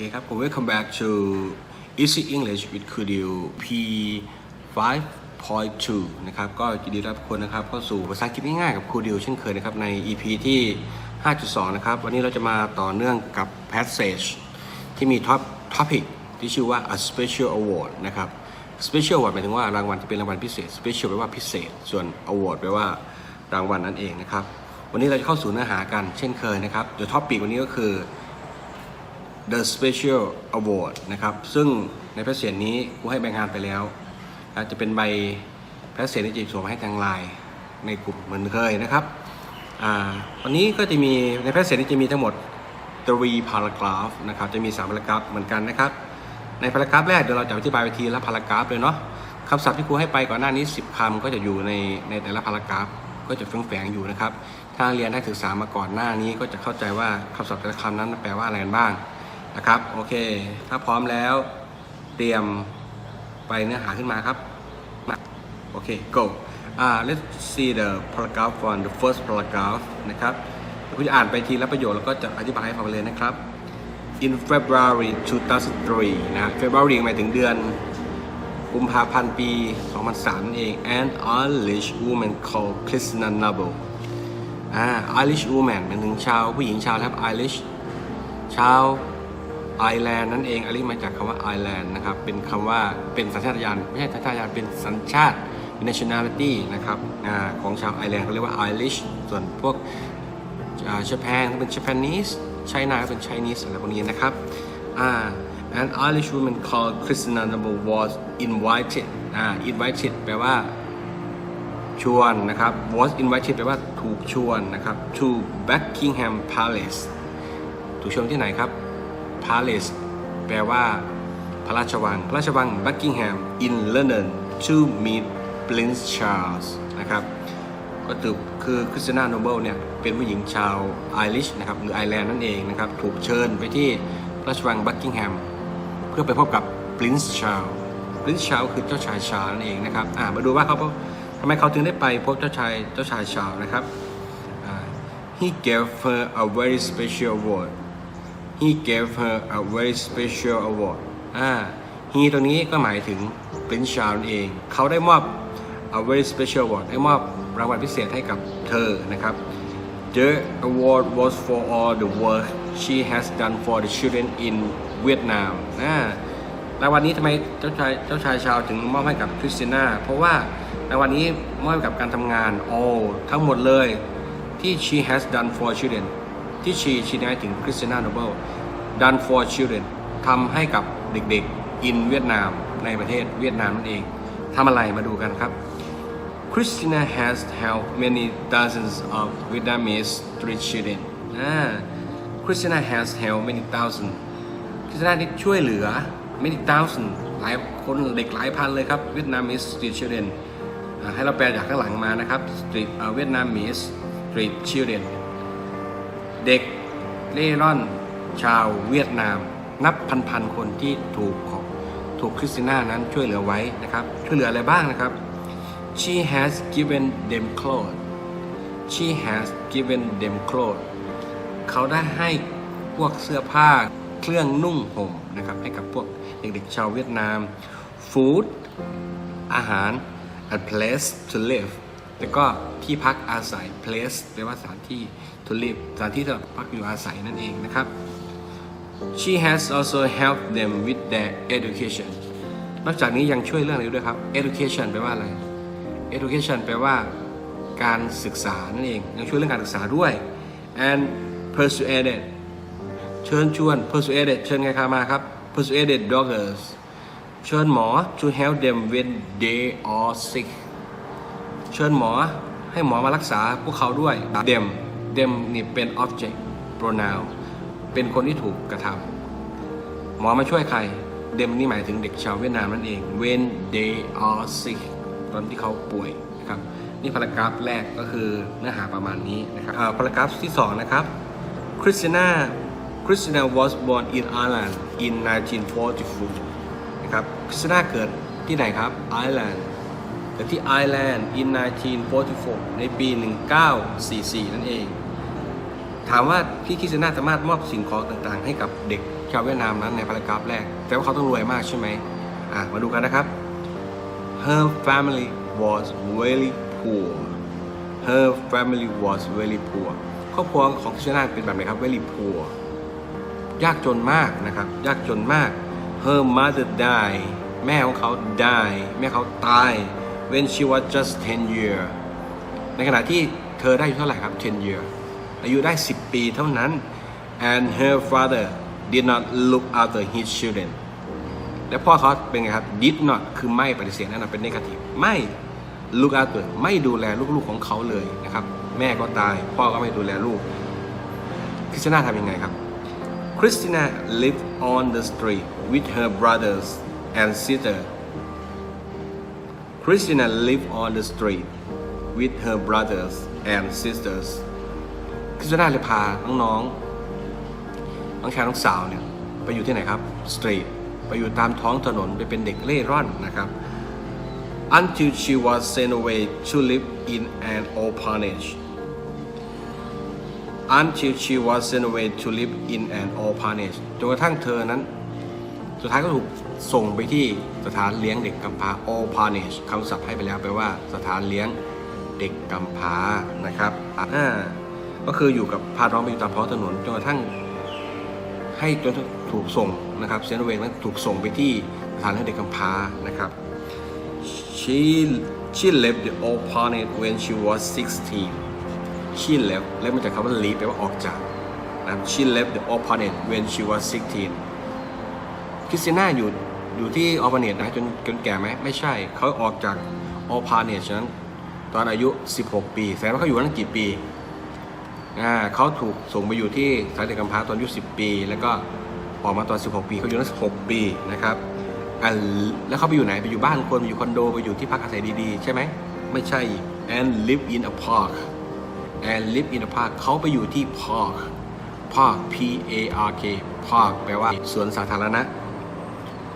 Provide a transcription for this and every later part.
Okay ครับผม welcome back to Easy English with Kudiu P 5.2 นะครับ ก็ยินดีต้อนรับทุกคนนะครับเข้าสู่ภาษาอังกฤษง่ายๆกับครูดิวเช่นเคยนะครับ ใน EP ที่ 5.2 นะครับ วันนี้เราจะมาต่อเนื่องกับ passage ที่มี top topic ที่ชื่อว่า a special award นะครับ special award หมายถึงว่ารางวัลที่เป็นรางวัลพิเศษ special แปลว่าพิเศษ ส่วน award แปลว่ารางวัลนั่นเองนะครับ วันนี้เราจะเข้าสู่เนื้อหากันเช่นเคยนะครับ the topic วันนี้ก็คือ The Special Award นะครับ ซึ่งในแพทเสียนนี้กูให้ใบงานไปแล้วนะจะเป็นใบแพทเสียนที่จะส่งมาให้ทางไลน์ในกลุ่มเหมือนเคยนะครับอ่าวันนี้ก็จะมีในแพทเสียนนี้จะมีทั้งหมด3 paragraph นะครับ จะมี 3 paragraph เหมือนกันนะครับ ใน paragraph แรกเดี๋ยวเราจะอธิบายไปทีละ paragraph เลยเนาะคำศัพท์ที่ครูให้ไปก่อนหน้านี้ 10คำก็จะอยู่ในในแต่ละ paragraph ก็จะแฝงๆอยู่นะครับ ถ้าเรียนได้ศึกษามาก่อนหน้านี้ก็จะเข้าใจว่าคำศัพท์แต่ละคำนั้นแปลว่าอะไรกันบ้าง นะครับโอเค ถ้าพร้อมแล้ว เตรียมไปเนื้อหาขึ้นมาครับมาโอเค go อ่า let's see the paragraph on the first paragraph นะครับเดี๋ยวผมจะอ่านไปทีละประโยคแล้วก็จะอธิบายให้ฟังไปเลยนะครับ in February 2003 นะ February หมายถึงเดือนกุมภาพันธ์ปี 2003นั่นเอง an Irish woman called Christina Noble อ่า Irish woman หมายถึงชาวผู้หญิงชาวครับ Irish ชาว ไอร์แลนด์นั่นเองอันนี้มาจากคำว่าไอร์แลนด์นะครับ เป็นคำว่าเป็นสัญชาตญาณไม่ใช่สัญชาตญาณเป็นสัญชาติ nationality นะครับอของชาวไอร์แลนด์เขาเรียกว่า Irish ส่วนพวกเจแปนก็เป็น Japanese China ก็เป็น Chinese อะไรพวกนี้นะครับอ่า an Irish woman called Christina Noble was invited อ่า invited แปลว่าชวนนะครับ was invited แปลว่าถูกชวนนะครับ to Buckingham Palace ถูกชวนที่ไหนครับ Palace แปลว่า พระราชวัง พระราชวัง Buckingham in London to meet Prince Charles นะครับก็คือคือคริสตินาโนเบิลเนี่ย เป็นผู้หญิงชาวไอริชนะครับหรือไอร์แลนด์นั่นเองนะครับ ถูกเชิญไปที่พระราชวังบักกิงแฮมเพื่อไปพบกับ Prince Charles Prince Charles คือเจ้าชายชาลนั่นเองนะครับอ่ามาดูว่าเขาทำไมเขาถึงได้ไปพบเจ้าชายเจ้าชายชาร์ลนะครับ he gave her a very special award he gave her a very special award อ่า he ตรงนี้ก็หมายถึงปรินชาวนเอง เขาได้มอบ a very special award ได้มอบรางวัลพิเศษให้กับเธอนะครับ the award was for all the work she has done for the children in Vietnam อะรางวัลนี้ทำไมเจ้าชายเจ้าชายชาวถึงมอบให้กับคริสติน่า เพราะว่ารางวัลนี้มอบให้กับการทำงาน all ทั้งหมดเลยที่ she has done for children ที่ she ชี้หมายถึงคริสตินาโนเบิล done for children ทำให้กับเด็กๆ in เวียดนามในประเทศเวียดนามนั่นเองทำอะไรมาดูกันครับ Christina has helped many dozens of Vietnamese street children อ่า Christina has helped many thousand คริสติน่าได้ช่วยเหลือ many thousand หลายคนเด็กหลายพันเลยครับ Vietnamese street children ให้เราแปลจากข้างหลังมานะครับ street เอ่อ Vietnamese street children เด็กเร่ร่อนชาวเวียดนาม นับพันๆคนที่ถูกของถูกคริสติน่านั้นช่วยเหลือไว้นะครับ ช่วยเหลืออะไรบ้างนะครับ she has given them clothes she has given them clothes เขาได้ให้พวกเสื้อผ้าเครื่องนุ่งห่มนะครับ ให้กับพวกเด็กๆชาวเวียดนาม food อาหาร a place to live แล้วก็ที่พักอาศัย place แปลว่าสถานที่ to live สถานที่สำหรับพักอยู่อาศัยนั่นเองนะครับ she has also helped them with their education นอกจากนี้ยังช่วยเรื่องอะไรด้วยครับ education แปลว่าอะไร education แปลว่าการศึกษานั่นเอง ยังช่วยเรื่องการศึกษาด้วย and persuaded เชิญชวน persuaded เชิญใครมาครับ persuaded doctors เชิญหมอ to help them when they are sick เชิญหมอให้หมอมารักษาพวกเขาด้วย them them นี่เป็น object pronoun เป็นคนที่ถูกกระทำหมอมาช่วยใคร them นี่หมายถึงเด็กชาวเวียดนามนั่นเอง when they are sick ตอนที่เขาป่วยนะครับนี่พารากราฟแรกก็คือเนื้อหาประมาณนี้นะครับพารากราฟที่ 2 นะครับ Christina Christina was born in Ireland in 1944นะครับ Christina เกิดที่ไหนครับ Ireland เกิดที่ไอร์แลนด์ in 1944 ในปี 1944 นั่นเอง ถามว่าพี่คิสนาสามารถมอบสิ่งของต่างๆ ให้กับเด็กชาวเวียดนามนั้นในพารากราฟแรก แต่ว่าเขาต้องรวยมากใช่ไหมอะมาดูกันนะครับ Her family was very poor Her family was very poor ครอบครัวของคิสนาเป็นแบบไหนครับ very poor ยากจนมากนะครับ ยากจนมาก Her mother died แม่ของเขา die แม่เขาตาย when she was just 10 year ในขณะที่เธอได้อายุเท่าไหร่ครับ 10 year อายุได้ 10ปีเท่านั้น and her father did not look after his children และพ่อเขาเป็นไงครับ did not คือไม่ปฏิเสธนั่นนเป็น negative ไม่ look after ไม่ดูแลลูกๆของเขาเลยนะครับ แม่ก็ตาย พ่อก็ไม่ดูแลลูก คริสติน่าทำยังไงครับ Christina lived on the street with her brothers and sister. Christina lived on the street with her brothers and sisters. คริสติน่าเลยพาน้องๆน้องชายน้องสาวเนี่ยไปอยู่ที่ไหนครับสตรีทไปอยู่ตามท้องถนนไปเป็นเด็กเล่ร่อนนะครับ until she was sent away to live in an orphanage until she was sent away to live in an orphanage จนกระทั่งเธอนั้น สุดท้ายก็ถูกส่งไปที่สถานเลี้ยงเด็กกำพร้า orphanage คำศัพท์ให้ไปแล้วแปลว่าสถานเลี้ยงเด็กกำพร้านะครับอ่า ก็คืออยู่กับพาน้องไปอยู่ตามท้องถนนจนกระทั่งให้จนถูกส่งนะครับเซนเวงนั้นถูกส่งไปที่สถานเลี้ยงเด็กกำพร้านะครับ she she left the orphanage when she was 16 she left แล้วมาจากคำว่า leave แปลว่าออกจากนะครับ she left the orphanage when she was 16คริสติน่าอยู่อยู่ที่ออพาเนตนะจนจนแก่ไหมไม่ใช่ เขาออกจากออพาเนตนั้นตอนอายุ 16 ปีแสดงว่าเขาอยู่นั้นกี่ปี อ่าเขาถูกส่งไปอยู่ที่สถายเด็กกำพร้าตอนอายุ10 ปี แล้วก็ออกมาตอน 16 ปีเขาอยู่นั้น6ปีนะครับอ่าแล้วเขาไปอยู่ไหน ไปอยู่บ้านคนไปอยู่คอนโดไปอยู่ที่พักอาศัยดีๆ ใช่ไหมไม่ใช่ and live in a park and live in a park เขาไปอยู่ที่ park park P A R K park แปลว่าสวนสาธารณะ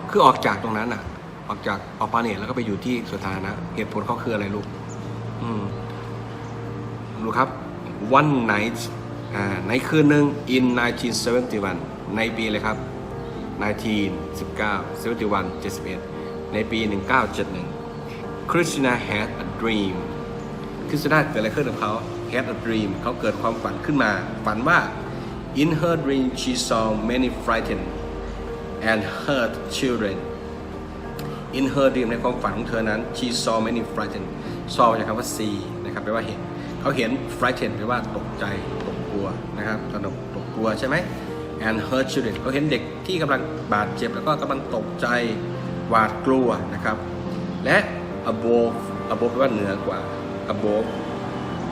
คือออกจากตรงนั้นอะ ออกจากออปาเนตแล้วก็ไปอยู่ที่สวนสาธารณะเหตุผลเขาคืออะไรลูก อืมดูครับ one night ในคืนหนึ่ง in 1971 ในปีเลยครับ 19 19 71 71 ในปี 1971 Christina had a dream คริสติน่าเกิดอะไรขึ้นกับเขา had a dream เขาเกิดความฝันขึ้นมา ฝันว่า in her dream she saw many frightened and hurt children in her dream ในความฝันของเธอนั้น she saw many frightened saw จากคำว่า see นะครับแปลว่าเห็น เขาเห็น frightened แปลว่าตกใจตกกลัวนะครับตนกตกกลัวใช่ไหม and hurt children เขาเห็นเด็กที่กำลังบาดเจ็บแล้วก็กำลังตกใจหวาดกลัวนะครับ และ above above แปลว่าเหนือกว่า above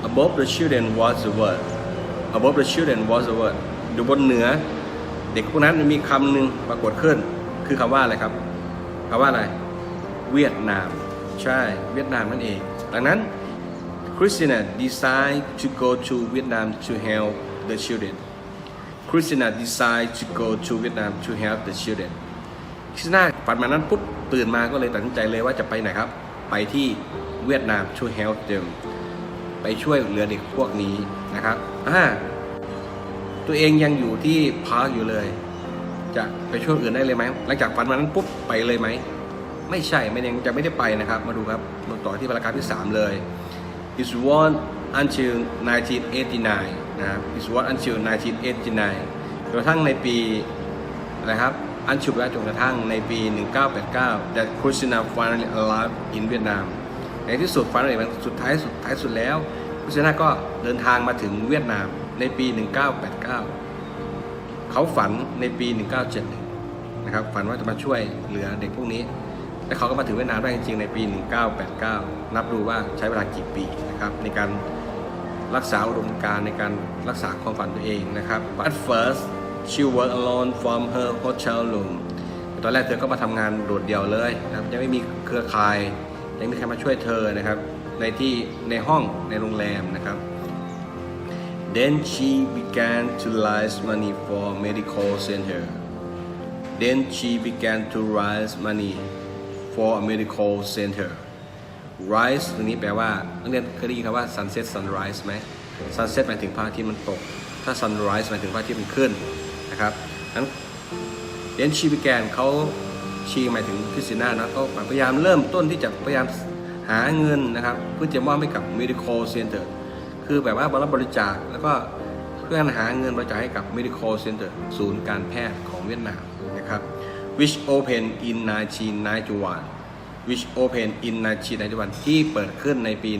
above the children was the word above the children was the word อยู่บนเหนือ เด็กพวกนั้นมันมีคำหนึ่งปรากฏขึ้น คือคำว่าอะไรครับคำว่าอะไร เวียดนาม ใช่ เวียดนามนั่นเอง ดังนั้น Christina decided to go to Vietnam to help the children Christina decided to go to Vietnam to help the children คริสติน่าฝันมานั้นปุ๊บตื่นมาก็เลยตัดสินใจเลยว่าจะไปไหนครับ ไปที่เวียดนาม to help them ไปช่วยเหลือเด็กพวกนี้นะครับอ่าตัวเองยังอยู่ที่พาร์คอยู่เลย จะไปช่วยอื่นได้เลยไหมหลังจากฝันวันนั้นปุ๊บไปเลยไหม ไม่ใช่ไม่ยังจะไม่ได้ไปนะครับ มาดูครับมาต่อที่พารากราฟที่ 3 เลย is won until 1989 นะครับ is won until 1989 กระทั่งในปีอะไรครับ อันชุบและจนกระทั่งในปี 1989 that Christina finally arrived in Vietnam ในที่สุด finally มันสุดท้ายสุดท้ายสุดแล้วคริน่าก็เดินทางมาถึงเวียดนามในปี 1989 เขาฝันในปี 1971 นะครับ ฝันว่าจะมาช่วยเหลือเด็กพวกนี้ และเขาก็มาถึงเวียดนามได้จริงๆในปี 1989 นับดูว่าใช้เวลากี่ปีนะครับในการรักษาอุดมการในการรักษาความฝันตัวเองนะครับ But first she worked alone from her hotel room ตอนแรกเธอก็มาทำงานโดดเดี่ยวเลยนะครับยังไม่มีเครือข่ายยังไม่มีใครมาช่วยเธอนะครับในที่ในห้องในโรงแรมนะครับ Then she began to raise money for medical center. Then she began to raise money for a medical center. Rise ตรงนี้แปลว่านักเรียนเคยได้ยินคำว่า sunset sunrise ไหม sunset หมายถึงพระอาทิตย์มันตก ถ้า sunrise หมายถึงพระอาทิตย์มันขึ้นนะครับนั้นเหรียญชีวิแกนเขาชีหมายถึงคริสติน่านะก็พยายามเริ่มต้นที่จะพยายามหาเงินนะครับ เพื่อจะมอบให้กับ medical center คือแบบว่ารับบริจาคแล้วก็เพื่อหาเงินบริจาคให้กับ medical center ศูนย์การแพทย์ของเวียดนามนะครับ which open in 1991 which open in 1991ที่เปิดขึ้นในปี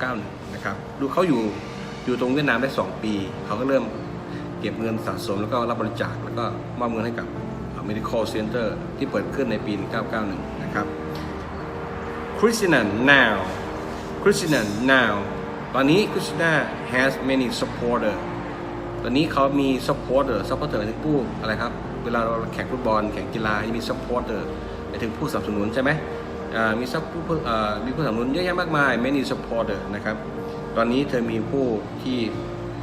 1991 นะครับ ดูเขาอยู่อยู่ตรงเวียดนามได้ 2 ปี เขาก็เริ่มเก็บเงินสะสมแล้วก็รับบริจาคแล้วก็มอบเงินให้กับ medical center ที่เปิดขึ้นในปี 1991 นะครับ Christian now Christian now ตอนนี้ Christina has many supporter ตอนนี้เขามี supporter supporter หมายถึงผู้อะไรครับ เวลาเราแข่งฟุตบอลแข่งกีฬาจะมี supporter หมายถึงผู้สนับสนุนใช่ไหมมีซับผู้ผู้อ่ามีผู้สนับสนุนเยอะแยะมากมาย many supporter นะครับตอนนี้เธอมีผู้ที่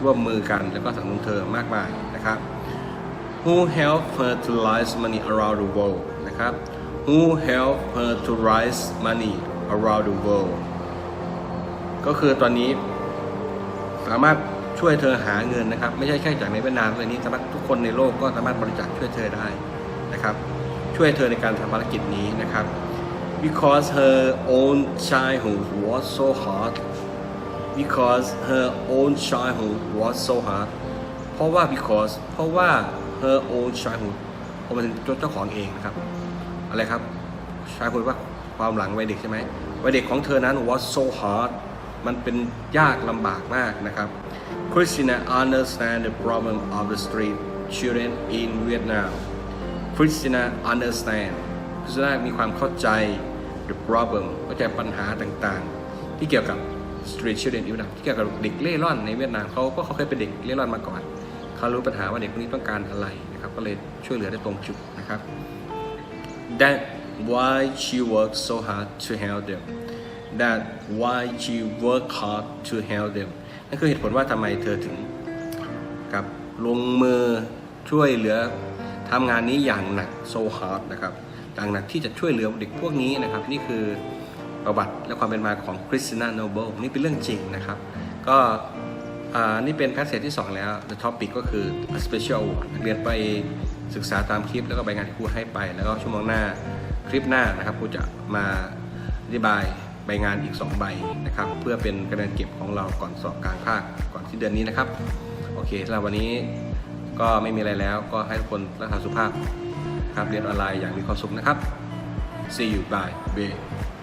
ร่วมมือกันแล้วก็สนับสนุนเธอมากมายนะครับ who help her to raise money around the world นะครับ who help her to raise money around the world ก็คือตอนนี้สามารถ ช่วยเธอหาเงินนะครับ ไม่ใช่แค่จากในเวียดนามเลยนี้สามารถทุกคนในโลกก็สามารถบริจาคช่วยเธอได้นะครับ ช่วยเธอในการทำภารกิจนี้นะครับ because her own childhood was so hard because her own childhood was so hard เพราะว่า because เพราะว่า her own childhood เพราะมันเจ้าของเองนะครับ อะไรครับ childhood ว่าความหลังวัยเด็กใช่ไหมวัยเด็กของเธอนั้น was so hard มันเป็นยากลำบากมากนะครับ Christina understand the problem of the street children in Vietnam Christina understand Christina มีความเข้าใจ the problem เข้าใจปัญหาต่างๆ ที่เกี่ยวกับ street children in Vietnam ที่เกี่ยวกับเด็กเล่ร่อนในเวียดนามเขาก็เขาเคยเป็นเด็กเล่ร่อนมาก่อน เขารู้ปัญหาว่าเด็กคนนี้ต้องการอะไรนะครับ ก็เลยช่วยเหลือได้ตรงจุดนะครับ That why she worked so hard to help them That why she work hard to help them นั่นคือเหตุผลว่าทำไมเธอถึงกับลงมือช่วยเหลือทำงานนี้อย่างหนัก so hard นะครับอย่างหนักที่จะช่วยเหลือเด็กพวกนี้นะครับ นี่คือประวัติและความเป็นมาของ Christina Noble นี่เป็นเรื่องจริงนะครับ ก็นี่เป็นแพทเซจที่ 2 แล้ว the topic ก็คือ a special award เรียนไปศึกษาตามคลิปแล้วก็ใบงานที่ครูให้ไป แล้วก็ชั่วโมงหน้าคลิปหน้านะครับครูจะมาอธิบาย ใบงานอีก 2 ใบนะครับ เพื่อเป็นคะแนนเก็บของเราก่อนสอบกลางภาคก่อนที่เดือนนี้นะครับ โอเคสำหรับวันนี้ก็ไม่มีอะไรแล้วก็ให้ทุกคนรักษาสุขภาพครับเรียนออนไลน์อย่างมีความสุขนะครับ see you bye bye